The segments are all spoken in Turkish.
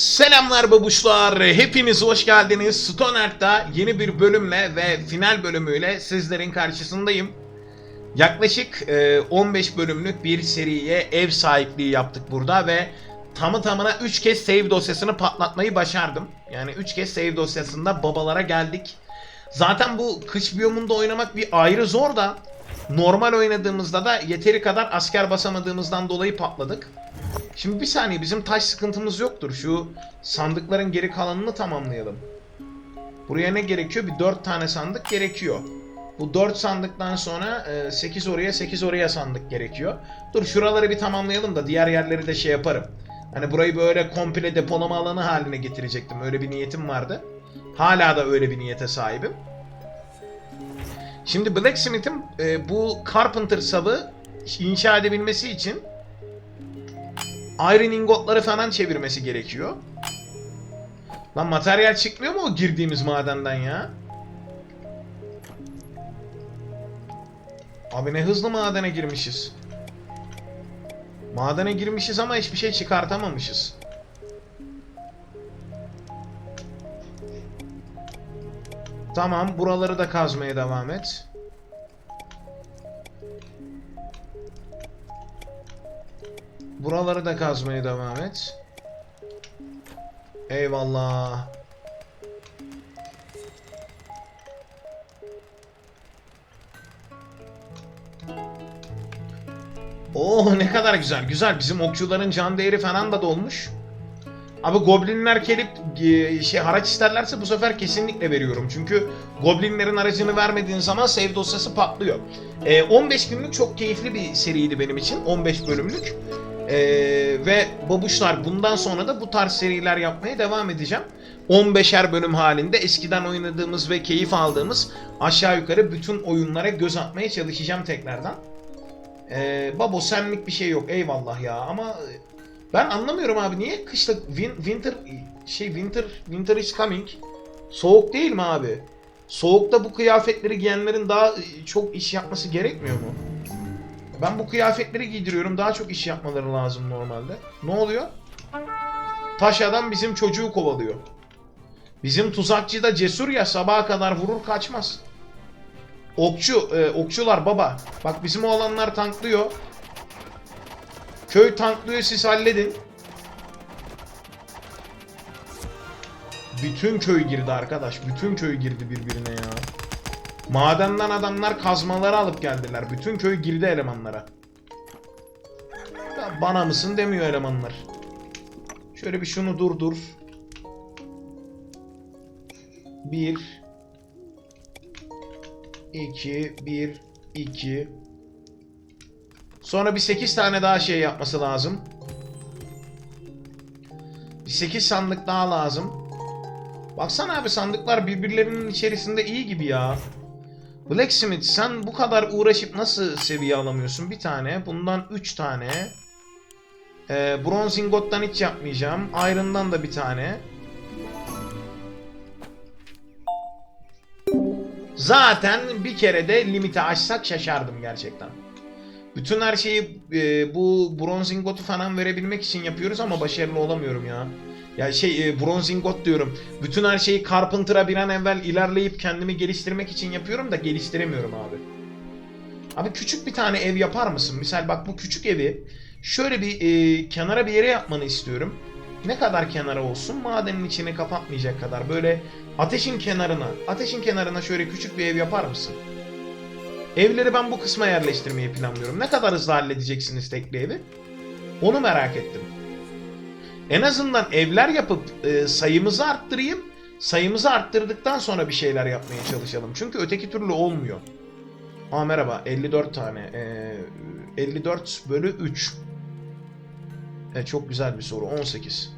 Selamlar babuşlar, hepiniz hoş geldiniz. Stoner'da yeni bir bölümle ve final bölümüyle sizlerin karşısındayım. Yaklaşık e, 15 bölümlük bir seriye ev sahipliği yaptık burada ve tamı tamına 3 kez save dosyasını patlatmayı başardım. Yani 3 kez save dosyasında babalara geldik. Zaten bu kış biyomunda oynamak bir ayrı zor da normal oynadığımızda da yeteri kadar asker basamadığımızdan dolayı patladık. Şimdi bir saniye bizim taş sıkıntımız yoktur. Şu sandıkların geri kalanını tamamlayalım. Buraya ne gerekiyor? Bir 4 tane sandık gerekiyor. Bu 4 sandıktan sonra 8 oraya 8 oraya sandık gerekiyor. Dur şuraları bir tamamlayalım da diğer yerleri de şey yaparım. Hani burayı böyle komple depolama alanı haline getirecektim. Öyle bir niyetim vardı. Hala da öyle bir niyete sahibim. Şimdi Blacksmith'in e, bu Carpenter sabı inşa edebilmesi için Iron ingotları falan çevirmesi gerekiyor. Lan materyal çıkmıyor mu o girdiğimiz madenden ya? Abi ne hızlı madene girmişiz. Madene girmişiz ama hiçbir şey çıkartamamışız. Tamam, buraları da kazmaya devam et. Buraları da kazmaya devam et. Eyvallah. Oo ne kadar güzel. Güzel. Bizim okçuların can değeri falan da dolmuş. Abi goblinler gelip e, şey haraç isterlerse bu sefer kesinlikle veriyorum. Çünkü goblinlerin haracını vermediğin zaman save dosyası patlıyor. E, 15 günlük çok keyifli bir seriydi benim için. 15 bölümlük. E, ve babuşlar bundan sonra da bu tarz seriler yapmaya devam edeceğim. 15'er bölüm halinde eskiden oynadığımız ve keyif aldığımız aşağı yukarı bütün oyunlara göz atmaya çalışacağım tekrardan. Ee, babo senlik bir şey yok eyvallah ya ama ben anlamıyorum abi niye kışta win- winter şey winter winter is coming soğuk değil mi abi? Soğukta bu kıyafetleri giyenlerin daha e, çok iş yapması gerekmiyor mu? Ben bu kıyafetleri giydiriyorum daha çok iş yapmaları lazım normalde. Ne oluyor? Taş adam bizim çocuğu kovalıyor. Bizim tuzakçı da cesur ya sabaha kadar vurur kaçmaz. Okçu, e, okçular baba. Bak bizim oğlanlar tanklıyor. Köy tanklıyor siz halledin. Bütün köy girdi arkadaş. Bütün köy girdi birbirine ya. Madenden adamlar kazmaları alıp geldiler. Bütün köy girdi elemanlara. Bana mısın demiyor elemanlar. Şöyle bir şunu durdur. Bir. 2, 1, 2. Sonra bir 8 tane daha şey yapması lazım. Bir 8 sandık daha lazım. Baksana abi sandıklar birbirlerinin içerisinde iyi gibi ya. Blacksmith sen bu kadar uğraşıp nasıl seviye alamıyorsun? Bir tane. Bundan 3 tane. Ee, bronz ingottan hiç yapmayacağım. Iron'dan da bir tane. Zaten bir kere de limiti aşsak şaşardım gerçekten. Bütün her şeyi e, bu bronz ingotu falan verebilmek için yapıyoruz ama başarılı olamıyorum ya. Ya şey e, bronz ingot diyorum. Bütün her şeyi Carpenter'a bir an evvel ilerleyip kendimi geliştirmek için yapıyorum da geliştiremiyorum abi. Abi küçük bir tane ev yapar mısın? Misal bak bu küçük evi şöyle bir e, kenara bir yere yapmanı istiyorum. Ne kadar kenara olsun? Madenin içini kapatmayacak kadar. Böyle ateşin kenarına, ateşin kenarına şöyle küçük bir ev yapar mısın? Evleri ben bu kısma yerleştirmeyi planlıyorum. Ne kadar hızlı halledeceksiniz tekli evi? Onu merak ettim. En azından evler yapıp e, sayımızı arttırayım. Sayımızı arttırdıktan sonra bir şeyler yapmaya çalışalım. Çünkü öteki türlü olmuyor. Aa merhaba 54 tane. E, 54 bölü 3. Evet çok güzel bir soru. 18.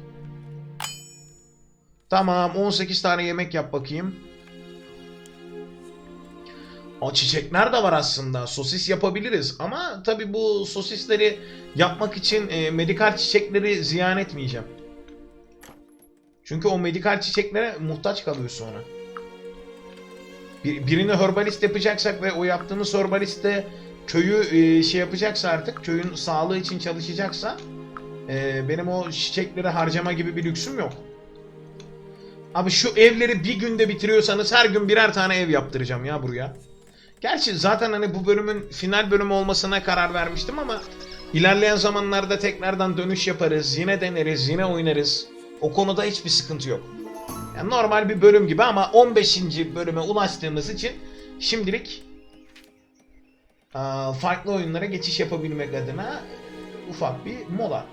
Tamam 18 tane yemek yap bakayım. O çiçekler de var aslında. Sosis yapabiliriz. Ama tabi bu sosisleri yapmak için e, medikal çiçekleri ziyan etmeyeceğim. Çünkü o medikal çiçeklere muhtaç kalıyor sonra. Bir, birini herbalist yapacaksak ve o yaptığımız herbaliste köyü e, şey yapacaksa artık köyün sağlığı için çalışacaksa Ee, benim o çiçekleri harcama gibi bir lüksüm yok. Abi şu evleri bir günde bitiriyorsanız her gün birer tane ev yaptıracağım ya buraya. Gerçi zaten hani bu bölümün final bölümü olmasına karar vermiştim ama ilerleyen zamanlarda tekrardan dönüş yaparız, yine deneriz, yine oynarız. O konuda hiçbir sıkıntı yok. Yani normal bir bölüm gibi ama 15. bölüme ulaştığımız için şimdilik farklı oyunlara geçiş yapabilmek adına ufak bir mola.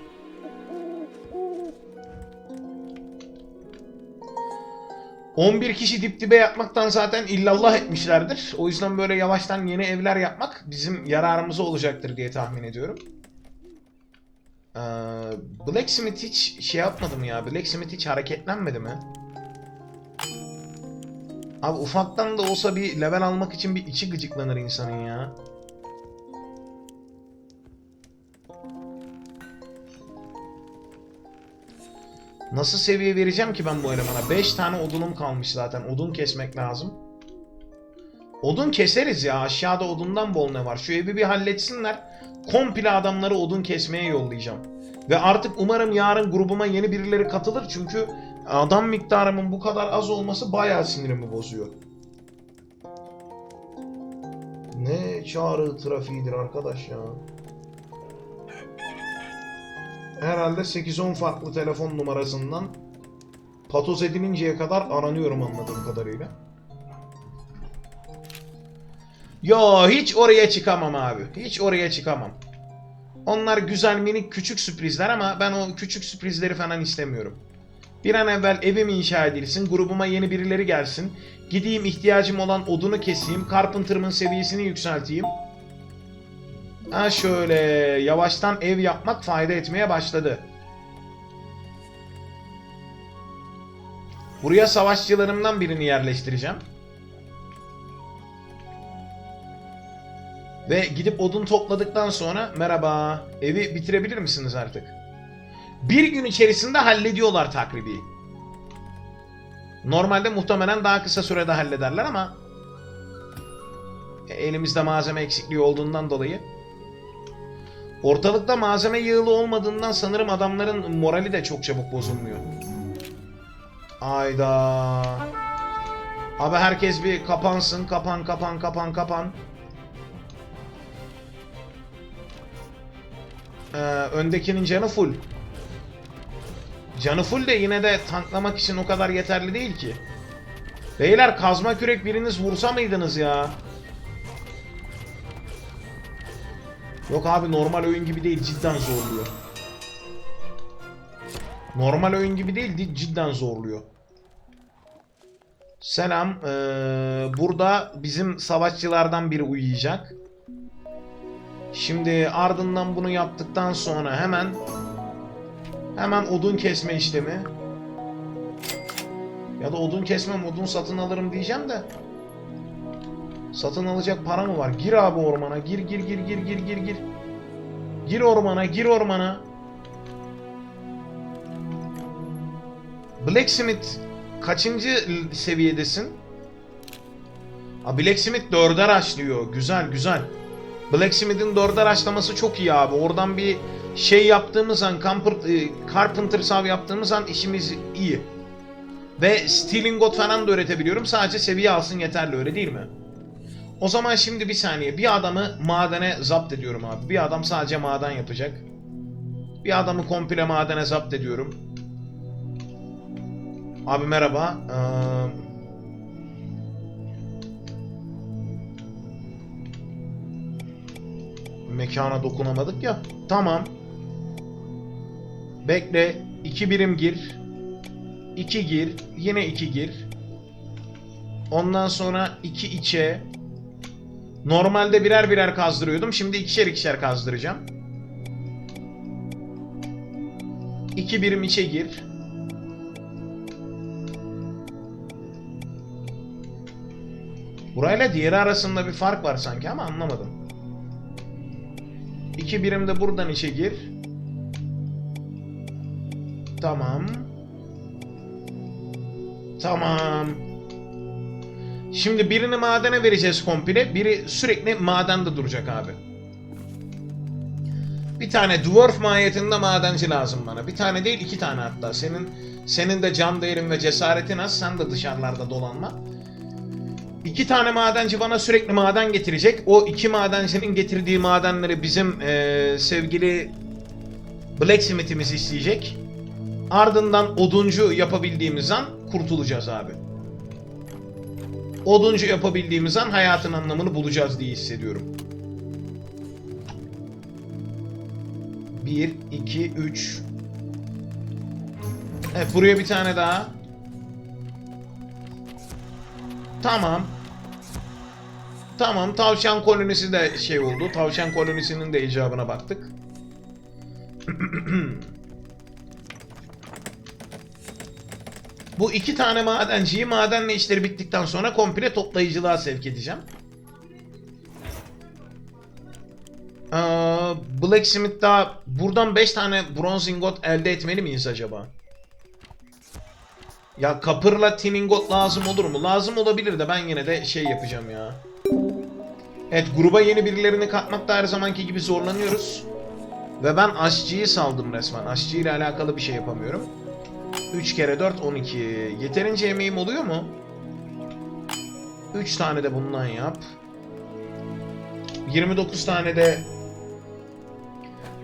...11 kişi dip dibe yapmaktan zaten illallah etmişlerdir. O yüzden böyle yavaştan yeni evler yapmak bizim yararımıza olacaktır diye tahmin ediyorum. Ee, Blacksmith hiç şey yapmadı mı ya? Blacksmith hiç hareketlenmedi mi? Abi ufaktan da olsa bir level almak için bir içi gıcıklanır insanın ya. Nasıl seviye vereceğim ki ben bu elemana? 5 tane odunum kalmış zaten. Odun kesmek lazım. Odun keseriz ya. Aşağıda odundan bol ne var. Şu evi bir halletsinler. Komple adamları odun kesmeye yollayacağım. Ve artık umarım yarın grubuma yeni birileri katılır. Çünkü adam miktarımın bu kadar az olması bayağı sinirimi bozuyor. Ne çağrı trafiğidir arkadaş ya. Herhalde 8-10 farklı telefon numarasından patoz edilinceye kadar aranıyorum anladığım kadarıyla. Yo hiç oraya çıkamam abi. Hiç oraya çıkamam. Onlar güzel minik küçük sürprizler ama ben o küçük sürprizleri falan istemiyorum. Bir an evvel evim inşa edilsin, grubuma yeni birileri gelsin. Gideyim ihtiyacım olan odunu keseyim, Carpenter'ımın seviyesini yükselteyim. Ha şöyle yavaştan ev yapmak fayda etmeye başladı. Buraya savaşçılarımdan birini yerleştireceğim. Ve gidip odun topladıktan sonra merhaba evi bitirebilir misiniz artık? Bir gün içerisinde hallediyorlar takribi. Normalde muhtemelen daha kısa sürede hallederler ama elimizde malzeme eksikliği olduğundan dolayı ortalıkta malzeme yığılı olmadığından sanırım adamların morali de çok çabuk bozulmuyor. Ayda. Abi herkes bir kapansın. Kapan kapan kapan kapan. Ee, öndekinin canı full. Canı full de yine de tanklamak için o kadar yeterli değil ki. Beyler kazma kürek biriniz vursa mıydınız ya? Yok abi normal oyun gibi değil cidden zorluyor. Normal oyun gibi değil cidden zorluyor. Selam. Ee, burada bizim savaşçılardan biri uyuyacak. Şimdi ardından bunu yaptıktan sonra hemen hemen odun kesme işlemi. Ya da odun kesmem, odun satın alırım diyeceğim de. Satın alacak para mı var? Gir abi ormana. Gir gir gir gir gir gir gir. Gir ormana, gir ormana. Blacksmith kaçıncı seviyedesin? Aa, Blacksmith 4'e rushlıyor. Güzel güzel. Blacksmith'in 4'e rushlaması çok iyi abi. Oradan bir şey yaptığımız an, e, Carpenter sav yaptığımız an işimiz iyi. Ve Stealing God falan da öğretebiliyorum. Sadece seviye alsın yeterli öyle değil mi? O zaman şimdi bir saniye. Bir adamı madene zapt ediyorum abi. Bir adam sadece maden yapacak. Bir adamı komple madene zapt ediyorum. Abi merhaba. Ee, mekana dokunamadık ya. Tamam. Bekle. 2 birim gir. 2 gir. Yine 2 gir. Ondan sonra 2 içe. Normalde birer birer kazdırıyordum. Şimdi ikişer ikişer kazdıracağım. 2 birim içe gir. Burayla diğeri arasında bir fark var sanki ama anlamadım. İki birim de buradan içe gir. Tamam. Tamam. Şimdi birini madene vereceğiz komple. Biri sürekli madende duracak abi. Bir tane dwarf mahiyetinde madenci lazım bana. Bir tane değil iki tane hatta. Senin senin de can değerin ve cesaretin az. Sen de dışarılarda dolanma. İki tane madenci bana sürekli maden getirecek. O iki madencinin getirdiği madenleri bizim eee, sevgili Blacksmith'imiz isteyecek. Ardından oduncu yapabildiğimiz an kurtulacağız abi. Oduncu yapabildiğimiz an hayatın anlamını bulacağız diye hissediyorum. 1, 2, 3. Evet buraya bir tane daha. Tamam. Tamam tavşan kolonisi de şey oldu. Tavşan kolonisinin de icabına baktık. Bu iki tane madenciyi madenle işleri bittikten sonra komple toplayıcılığa sevk edeceğim. Ee, Blacksmith daha buradan 5 tane bronz ingot elde etmeli miyiz acaba? Ya kapırla tin ingot lazım olur mu? Lazım olabilir de ben yine de şey yapacağım ya. Evet gruba yeni birilerini katmakta her zamanki gibi zorlanıyoruz. Ve ben aşçıyı saldım resmen. Aşçı ile alakalı bir şey yapamıyorum. 3 kere 4 12. Yeterince emeğim oluyor mu? 3 tane de bundan yap. 29 tane de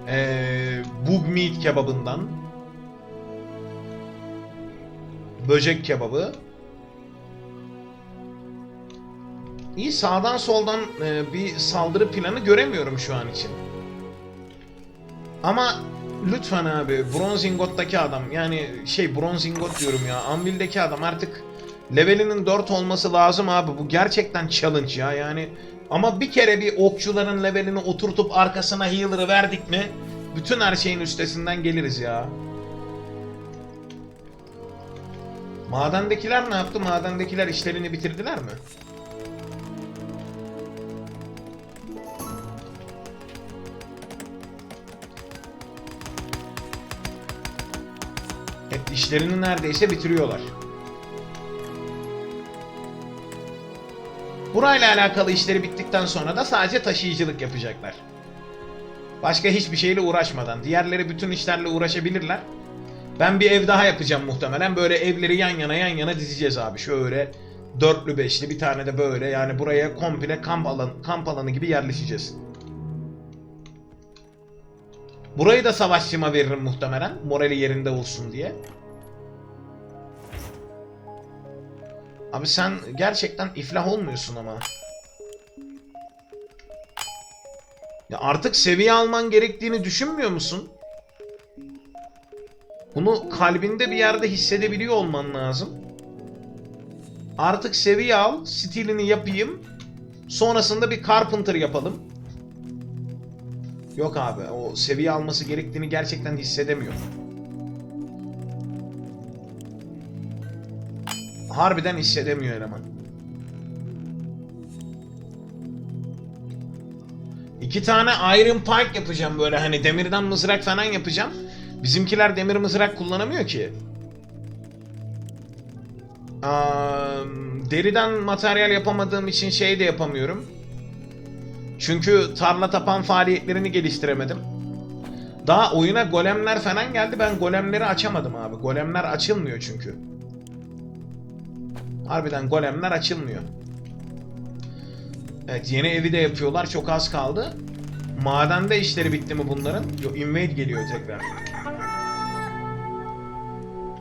eee bug meat kebabından. Böcek kebabı. İyi sağdan soldan eee, bir saldırı planı göremiyorum şu an için. Ama lütfen abi bronz ingottaki adam yani şey bronz ingot diyorum ya anvildeki adam artık levelinin 4 olması lazım abi bu gerçekten challenge ya yani ama bir kere bir okçuların levelini oturtup arkasına healer'ı verdik mi bütün her şeyin üstesinden geliriz ya. Madendekiler ne yaptı? Madendekiler işlerini bitirdiler mi? Hep işlerini neredeyse bitiriyorlar. Burayla alakalı işleri bittikten sonra da sadece taşıyıcılık yapacaklar. Başka hiçbir şeyle uğraşmadan. Diğerleri bütün işlerle uğraşabilirler. Ben bir ev daha yapacağım muhtemelen. Böyle evleri yan yana yan yana dizeceğiz abi. Şöyle dörtlü beşli bir tane de böyle. Yani buraya komple kamp alanı, kamp alanı gibi yerleşeceğiz. Burayı da savaşçıma veririm muhtemelen. Morali yerinde olsun diye. Abi sen gerçekten iflah olmuyorsun ama. Ya artık seviye alman gerektiğini düşünmüyor musun? Bunu kalbinde bir yerde hissedebiliyor olman lazım. Artık seviye al, stilini yapayım. Sonrasında bir carpenter yapalım. Yok abi, o seviye alması gerektiğini gerçekten hissedemiyor. Harbiden hissedemiyor eleman. İki tane Iron Pike yapacağım böyle hani demirden mızrak falan yapacağım. Bizimkiler demir mızrak kullanamıyor ki. Aa, deriden materyal yapamadığım için şey de yapamıyorum. Çünkü tarla tapan faaliyetlerini geliştiremedim. Daha oyuna golemler falan geldi. Ben golemleri açamadım abi. Golemler açılmıyor çünkü. Harbiden golemler açılmıyor. Evet yeni evi de yapıyorlar. Çok az kaldı. Madende işleri bitti mi bunların? Yok invade geliyor tekrar.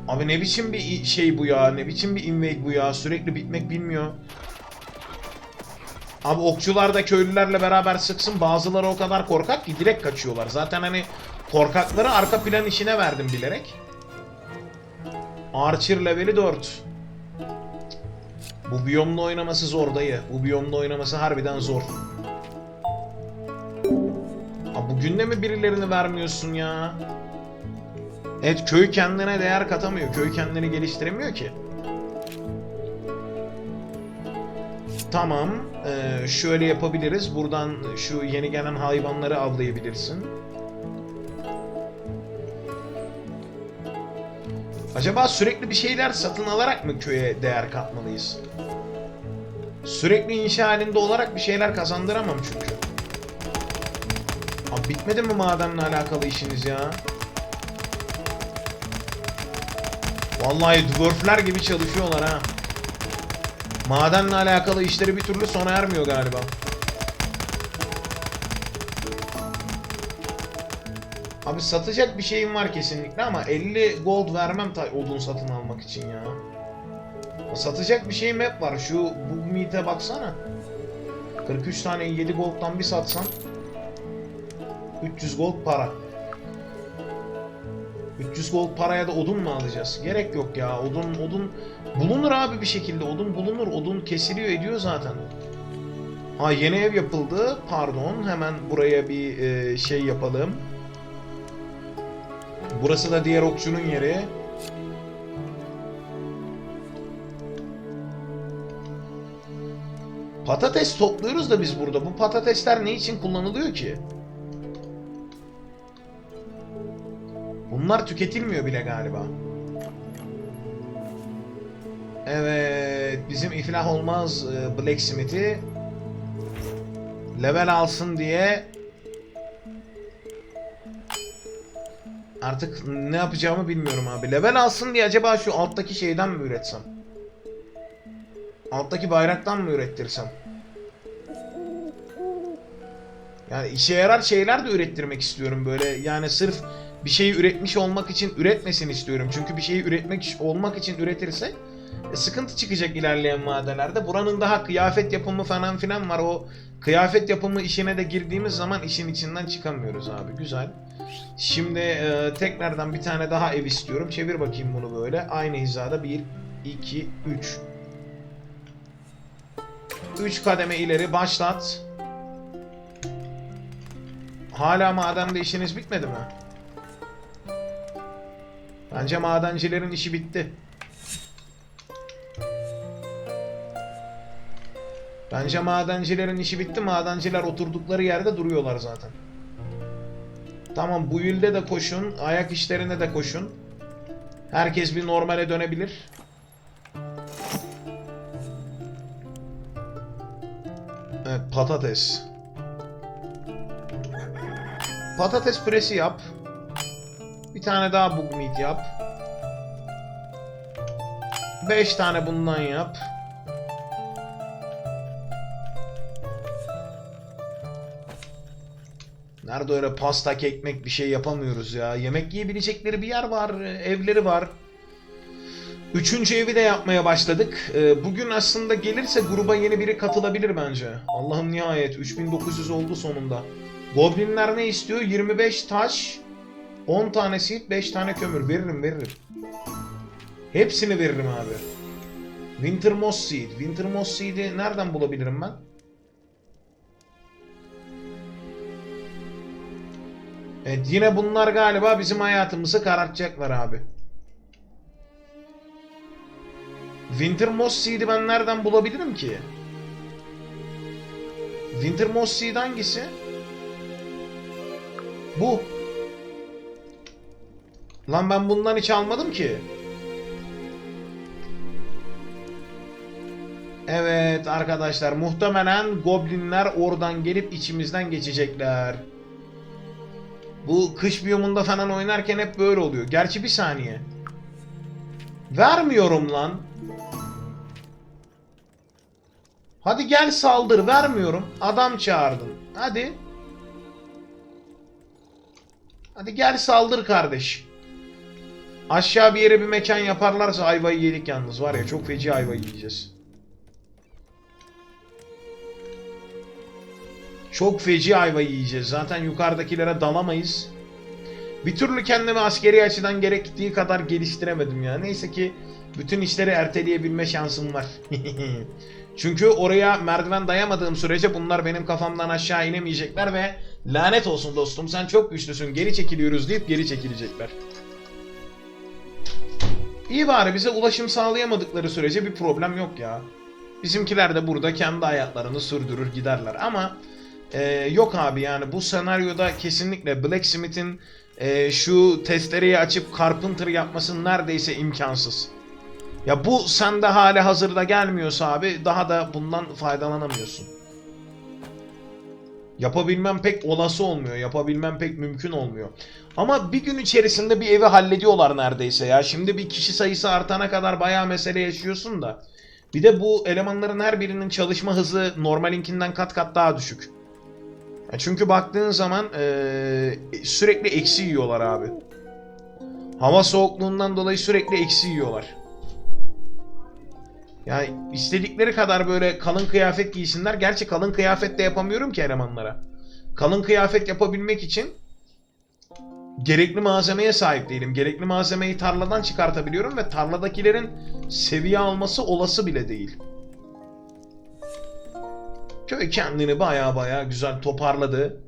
Abi ne biçim bir şey bu ya? Ne biçim bir invade bu ya? Sürekli bitmek bilmiyor. Abi okçular da köylülerle beraber sıksın. Bazıları o kadar korkak ki direkt kaçıyorlar. Zaten hani korkakları arka plan işine verdim bilerek. Archer leveli 4. Bu biyomla oynaması zor dayı. Bu biyomla oynaması harbiden zor. Abi bugün de mi birilerini vermiyorsun ya? Evet köy kendine değer katamıyor. Köy kendini geliştiremiyor ki. Tamam. eee, şöyle yapabiliriz. Buradan şu yeni gelen hayvanları avlayabilirsin. Acaba sürekli bir şeyler satın alarak mı köye değer katmalıyız? Sürekli inşa halinde olarak bir şeyler kazandıramam çünkü. Abi bitmedi mi madenle alakalı işiniz ya? Vallahi dwarfler gibi çalışıyorlar ha. Madenle alakalı işleri bir türlü sona ermiyor galiba. Abi satacak bir şeyim var kesinlikle ama 50 gold vermem odun satın almak için ya. Satacak bir şeyim hep var. Şu bu meat'e baksana. 43 tane 7 gold'dan bir satsam 300 gold para. 300 gold paraya da odun mu alacağız? Gerek yok ya. Odun odun bulunur abi bir şekilde. Odun bulunur. Odun kesiliyor ediyor zaten. Ha yeni ev yapıldı. Pardon. Hemen buraya bir e, şey yapalım. Burası da diğer okçunun yeri. Patates topluyoruz da biz burada. Bu patatesler ne için kullanılıyor ki? Bunlar tüketilmiyor bile galiba. Evet, bizim iflah olmaz e, Blacksmith'i level alsın diye artık ne yapacağımı bilmiyorum abi. Level alsın diye acaba şu alttaki şeyden mi üretsem? Alttaki bayraktan mı ürettirsem? Yani işe yarar şeyler de ürettirmek istiyorum böyle. Yani sırf bir şeyi üretmiş olmak için üretmesin istiyorum. Çünkü bir şeyi üretmek olmak için üretirse e, sıkıntı çıkacak ilerleyen vadelerde. Buranın daha kıyafet yapımı falan filan var. O kıyafet yapımı işine de girdiğimiz zaman işin içinden çıkamıyoruz abi. Güzel. Şimdi e, tekrardan bir tane daha ev istiyorum. Çevir bakayım bunu böyle. Aynı hizada 1, 2, 3. 3 kademe ileri başlat. Hala madende işiniz bitmedi mi? Bence madencilerin işi bitti. Bence madencilerin işi bitti. Madenciler oturdukları yerde duruyorlar zaten. Tamam bu yılda de koşun. Ayak işlerine de koşun. Herkes bir normale dönebilir. Evet patates. Patates püresi yap. Tane daha bug meat yap. 5 tane bundan yap. Nerede öyle pasta, ekmek bir şey yapamıyoruz ya. Yemek yiyebilecekleri bir yer var, evleri var. Üçüncü evi de yapmaya başladık. Ee, Bugün aslında gelirse gruba yeni biri katılabilir bence. Allah'ım nihayet 3900 oldu sonunda. Goblinler ne istiyor? 25 taş, 10 tane seed, 5 tane kömür. Veririm veririm. Hepsini veririm abi. Winter Moss Seed. Winter Moss Seed'i nereden bulabilirim ben? Evet yine bunlar galiba bizim hayatımızı karartacaklar abi. Winter Moss Seed'i ben nereden bulabilirim ki? Winter Moss Seed hangisi? Bu. Lan ben bundan hiç almadım ki. Evet arkadaşlar muhtemelen goblinler oradan gelip içimizden geçecekler. Bu kış biyomunda falan oynarken hep böyle oluyor. Gerçi bir saniye. Vermiyorum lan. Hadi gel saldır vermiyorum. Adam çağırdın. Hadi. Hadi gel saldır kardeş. Aşağı bir yere bir mekan yaparlarsa ayvayı yedik yalnız var ya çok feci ayvayı yiyeceğiz. Çok feci ayvayı yiyeceğiz. Zaten yukarıdakilere dalamayız. Bir türlü kendimi askeri açıdan gerektiği kadar geliştiremedim ya. Neyse ki bütün işleri erteleyebilme şansım var. Çünkü oraya merdiven dayamadığım sürece bunlar benim kafamdan aşağı inemeyecekler ve lanet olsun dostum sen çok güçlüsün geri çekiliyoruz deyip geri çekilecekler. İyi bari bize ulaşım sağlayamadıkları sürece bir problem yok ya. Bizimkiler de burada kendi hayatlarını sürdürür giderler ama e, yok abi yani bu senaryoda kesinlikle Blacksmith'in e, şu testereyi açıp Carpenter yapması neredeyse imkansız. Ya bu sende hali hazırda gelmiyorsa abi daha da bundan faydalanamıyorsun. Yapabilmem pek olası olmuyor. Yapabilmem pek mümkün olmuyor. Ama bir gün içerisinde bir evi hallediyorlar neredeyse ya. Şimdi bir kişi sayısı artana kadar bayağı mesele yaşıyorsun da. Bir de bu elemanların her birinin çalışma hızı normalinkinden kat kat daha düşük. Çünkü baktığın zaman sürekli eksi yiyorlar abi. Hava soğukluğundan dolayı sürekli eksi yiyorlar. Yani istedikleri kadar böyle kalın kıyafet giysinler. Gerçi kalın kıyafet de yapamıyorum ki elemanlara. Kalın kıyafet yapabilmek için gerekli malzemeye sahip değilim. Gerekli malzemeyi tarladan çıkartabiliyorum ve tarladakilerin seviye alması olası bile değil. Köy kendini baya baya güzel toparladı.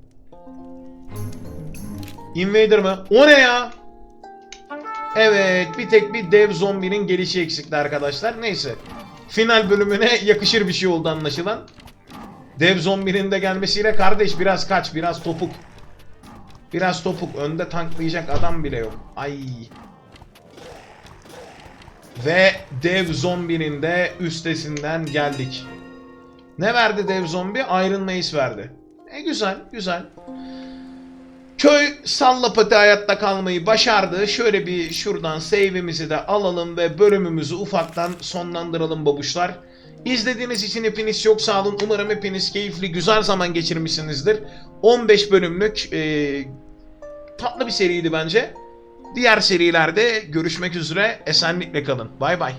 Invader mı? O ne ya? Evet bir tek bir dev zombinin gelişi eksikti arkadaşlar. Neyse. Final bölümüne yakışır bir şey oldu anlaşılan. Dev zombinin de gelmesiyle kardeş biraz kaç biraz topuk. Biraz topuk. Önde tanklayacak adam bile yok. Ay. Ve dev zombinin de üstesinden geldik. Ne verdi dev zombi? Iron Mace verdi. E güzel, güzel. Köy sallapati hayatta kalmayı başardı. Şöyle bir şuradan save'imizi de alalım ve bölümümüzü ufaktan sonlandıralım babuşlar. İzlediğiniz için hepiniz çok sağ olun. Umarım hepiniz keyifli, güzel zaman geçirmişsinizdir. 15 bölümlük e, tatlı bir seriydi bence. Diğer serilerde görüşmek üzere. Esenlikle kalın. Bay bay.